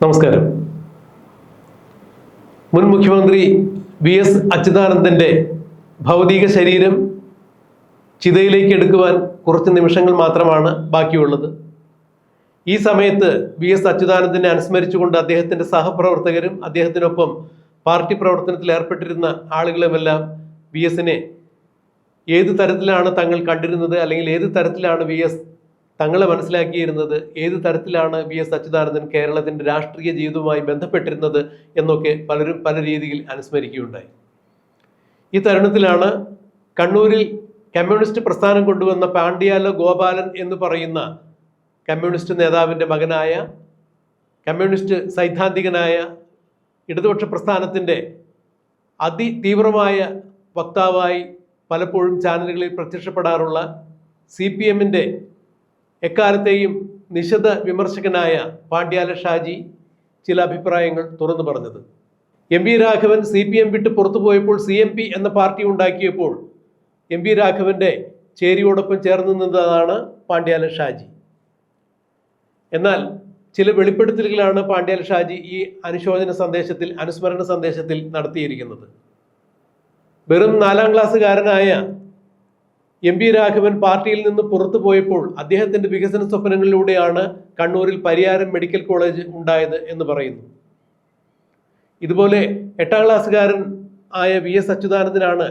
നമസ്കാരം. മുൻ മുഖ്യമന്ത്രി വി എസ് അച്യുതാനന്ദന്റെ ഭൗതിക ശരീരം ചിതയിലേക്ക് എടുക്കുവാൻ കുറച്ച് നിമിഷങ്ങൾ മാത്രമാണ് ബാക്കിയുള്ളത്. ഈ സമയത്ത് വി എസ് അച്യുതാനന്ദനെ അനുസ്മരിച്ചുകൊണ്ട് അദ്ദേഹത്തിന്റെ സഹപ്രവർത്തകരും അദ്ദേഹത്തിനൊപ്പം പാർട്ടി പ്രവർത്തനത്തിൽ ഏർപ്പെട്ടിരുന്ന ആളുകളുമെല്ലാം വി എസിനെ ഏത് തരത്തിലാണ് തങ്ങൾ കണ്ടിരുന്നത് അല്ലെങ്കിൽ ഏത് തരത്തിലാണ് വി എസ് തങ്ങളെ മനസ്സിലാക്കിയിരുന്നത് ഏത് തരത്തിലാണ് വി എസ് അച്യുതാനന്ദൻ കേരളത്തിന്റെ രാഷ്ട്രീയ ജീവിതവുമായി ബന്ധപ്പെട്ടിരുന്നത് എന്നൊക്കെ പലരും പല രീതിയിൽ അനുസ്മരിക്കുകയുണ്ടായി. ഈ തരുണത്തിലാണ് കണ്ണൂരിൽ കമ്മ്യൂണിസ്റ്റ് പ്രസ്ഥാനം കൊണ്ടുവന്ന പാണ്ഡ്യാല ഗോപാലൻ എന്ന് പറയുന്ന കമ്മ്യൂണിസ്റ്റ് നേതാവിന്റെ മകനായ കമ്മ്യൂണിസ്റ്റ് സൈദ്ധാന്തികനായ ഇടതുപക്ഷ പ്രസ്ഥാനത്തിന്റെ അതിതീവ്രമായ വക്താവായി പലപ്പോഴും ചാനലുകളിൽ പ്രത്യക്ഷപ്പെടാറുള്ള സി പി എമ്മിന്റെ എക്കാലത്തെയും നിശിത വിമർശകനായ പാണ്ഡ്യാല ഷാജി ചില അഭിപ്രായങ്ങൾ തുറന്നു പറഞ്ഞത്. M V Raghavan C P M വിട്ട് പുറത്തുപോയപ്പോൾ സി എം പി എന്ന പാർട്ടി ഉണ്ടാക്കിയപ്പോൾ എം വി രാഘവന്റെ ചേരിയോടൊപ്പം ചേർന്ന് നിന്നതാണ് പാണ്ഡ്യാല ഷാജി. എന്നാൽ ചില വെളിപ്പെടുത്തലുകളാണ് പാണ്ഡ്യാല ഷാജി ഈ അനുശോചന സന്ദേശത്തിൽ അനുസ്മരണ സന്ദേശത്തിൽ നടത്തിയിരിക്കുന്നത്. വെറും നാലാം ക്ലാസ്സുകാരനായ എം പി രാഘവൻ പാർട്ടിയിൽ നിന്ന് പുറത്തു പോയപ്പോൾ അദ്ദേഹത്തിന്റെ വികസന സ്വപ്നങ്ങളിലൂടെയാണ് കണ്ണൂരിൽ പരിയാരം മെഡിക്കൽ കോളേജ് ഉണ്ടായത് എന്ന് പറയുന്നു. ഇതുപോലെ എട്ടാം ക്ലാസ്സുകാരൻ ആയ വി എസ് അച്യുതാനന്ദനാണ്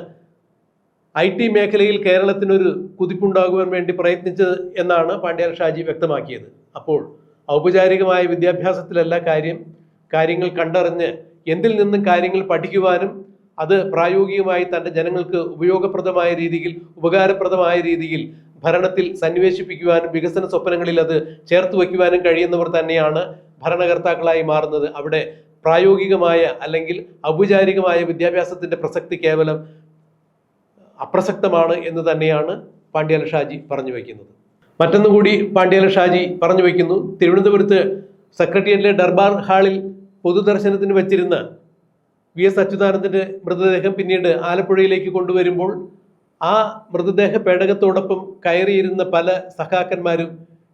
ഐ ടി മേഖലയിൽ കേരളത്തിനൊരു കുതിപ്പുണ്ടാകുവാൻ വേണ്ടി പ്രയത്നിച്ചത് എന്നാണ് പാണ്ഡ്യാൽ ഷാജി വ്യക്തമാക്കിയത്. അപ്പോൾ ഔപചാരികമായ വിദ്യാഭ്യാസത്തിലല്ല കാര്യം. കാര്യങ്ങൾ കണ്ടറിഞ്ഞ് എന്തിൽ നിന്നും കാര്യങ്ങൾ പഠിക്കുവാനും അത് പ്രായോഗികമായി തന്റെ ജനങ്ങൾക്ക് ഉപയോഗപ്രദമായ രീതിയിൽ ഉപകാരപ്രദമായ രീതിയിൽ ഭരണത്തിൽ സന്നിവേശിപ്പിക്കുവാനും വികസന സ്വപ്നങ്ങളിൽ അത് ചേർത്ത് വയ്ക്കുവാനും കഴിയുന്നവർ തന്നെയാണ് ഭരണകർത്താക്കളായി മാറുന്നത്. അവിടെ പ്രായോഗികമായ അല്ലെങ്കിൽ ഔപചാരികമായ വിദ്യാഭ്യാസത്തിന്റെ പ്രസക്തി കേവലം അപ്രസക്തമാണ് എന്ന് തന്നെയാണ് പാണ്ഡ്യാല ഷാജി പറഞ്ഞു വയ്ക്കുന്നത്. മറ്റൊന്നുകൂടി പാണ്ഡ്യാല ഷാജി പറഞ്ഞു വയ്ക്കുന്നു. തിരുവനന്തപുരത്ത് സെക്രട്ടേറിയറ്റിലെ ദർബാർ ഹാളിൽ പൊതുദർശനത്തിന് വച്ചിരുന്ന വി എസ് അച്യുതാനന്ദന്റെ മൃതദേഹം പിന്നീട് ആലപ്പുഴയിലേക്ക് കൊണ്ടുവരുമ്പോൾ ആ മൃതദേഹ പേടകത്തോടൊപ്പം കയറിയിരുന്ന പല സഖാക്കന്മാരും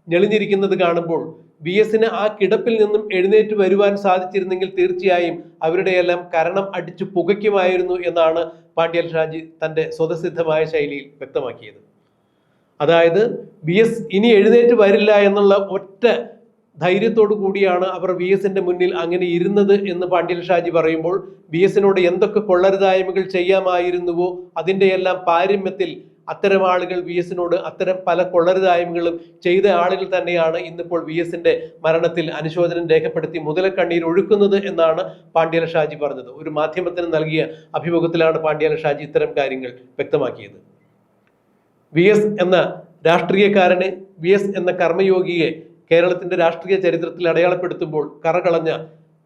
ഞെളിഞ്ഞിരിക്കുന്നത് കാണുമ്പോൾ വി എസിന് ആ കിടപ്പിൽ നിന്നും എഴുന്നേറ്റ് വരുവാൻ സാധിച്ചിരുന്നെങ്കിൽ തീർച്ചയായും അവരുടെയെല്ലാം കരണം അടിച്ചു പുകയ്ക്കുമായിരുന്നു എന്നാണ് പാണ്ഡ്യൽ ഷാജി തന്റെ സ്വതസിദ്ധമായ ശൈലിയിൽ വ്യക്തമാക്കിയത്. അതായത് വി എസ് ഇനി എഴുന്നേറ്റ് വരില്ല എന്നുള്ള ഒറ്റ ധൈര്യത്തോടു കൂടിയാണ് അവർ വി എസിന്റെ മുന്നിൽ അങ്ങനെ ഇരുന്നത് എന്ന് പാണ്ഡ്യൽ ഷാജി പറയുമ്പോൾ വി എസിനോട് എന്തൊക്കെ കൊള്ളരുതായ്മകൾ ചെയ്യാമായിരുന്നുവോ അതിന്റെ എല്ലാം പാരമ്യത്തിൽ അത്തരം ആളുകൾ വി എസിനോട് അത്തരം പല കൊള്ളരുതായ്മകളും ചെയ്ത ആളുകൾ തന്നെയാണ് ഇന്നിപ്പോൾ വി എസിന്റെ മരണത്തിൽ അനുശോചനം രേഖപ്പെടുത്തി മുതലക്കണ്ണീർ ഒഴുക്കുന്നത് എന്നാണ് പാണ്ഡ്യല ഷാജി പറഞ്ഞത്. ഒരു മാധ്യമത്തിന് നൽകിയ അഭിമുഖത്തിലാണ് പാണ്ഡ്യല ഷാജി ഇത്തരം കാര്യങ്ങൾ വ്യക്തമാക്കിയത്. വി എന്ന രാഷ്ട്രീയക്കാരനെ വി എന്ന കർമ്മയോഗിയെ കേരളത്തിന്റെ രാഷ്ട്രീയ ചരിത്രത്തിൽ അടയാളപ്പെടുത്തുമ്പോൾ കറകളഞ്ഞ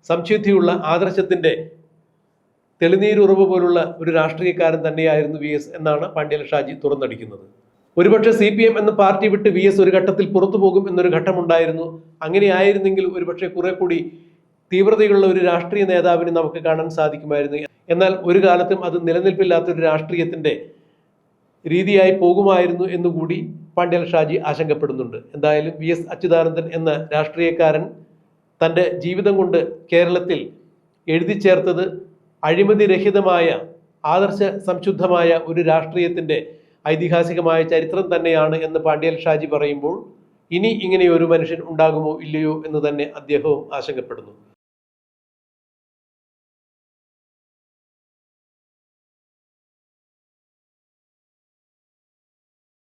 സംശുദ്ധിയുള്ള ആദർശത്തിന്റെ തെളിനീരുറവ് പോലുള്ള ഒരു രാഷ്ട്രീയക്കാരൻ തന്നെയായിരുന്നു വി എസ് എന്നാണ് പാണ്ഡ്യൽ ഷാജി തുറന്നടിക്കുന്നത്. ഒരുപക്ഷെ സി പി എം എന്ന പാർട്ടി വിട്ട് വി എസ് ഒരു ഘട്ടത്തിൽ പുറത്തു പോകും എന്നൊരു ഘട്ടമുണ്ടായിരുന്നു. അങ്ങനെ ആയിരുന്നെങ്കിൽ ഒരുപക്ഷെ കുറെ കൂടി തീവ്രതയുള്ള ഒരു രാഷ്ട്രീയ നേതാവിനെ നമുക്ക് കാണാൻ സാധിക്കുമായിരുന്നു. എന്നാൽ ഒരു കാലത്തും അത് നിലനിൽപ്പില്ലാത്തൊരു രാഷ്ട്രീയത്തിന്റെ രീതിയായി പോകുമായിരുന്നു എന്നുകൂടി പാണ്ഡ്യൽ ഷാജി ആശങ്കപ്പെടുന്നുണ്ട്. എന്തായാലും വി എസ് അച്യുതാനന്ദൻ എന്ന രാഷ്ട്രീയക്കാരൻ തന്റെ ജീവിതം കൊണ്ട് കേരളത്തിൽ എഴുതി ചേർത്തത് അഴിമതിരഹിതമായ ആദർശ സംശുദ്ധമായ ഒരു രാഷ്ട്രീയത്തിന്റെ ഐതിഹാസികമായ ചരിത്രം തന്നെയാണ് എന്ന് പാണ്ഡ്യൽ ഷാജി പറയുമ്പോൾ ഇനി ഇങ്ങനെ ഒരു മനുഷ്യൻ ഉണ്ടാകുമോ ഇല്ലയോ എന്ന് തന്നെ അദ്ദേഹവും ആശങ്കപ്പെടുന്നു.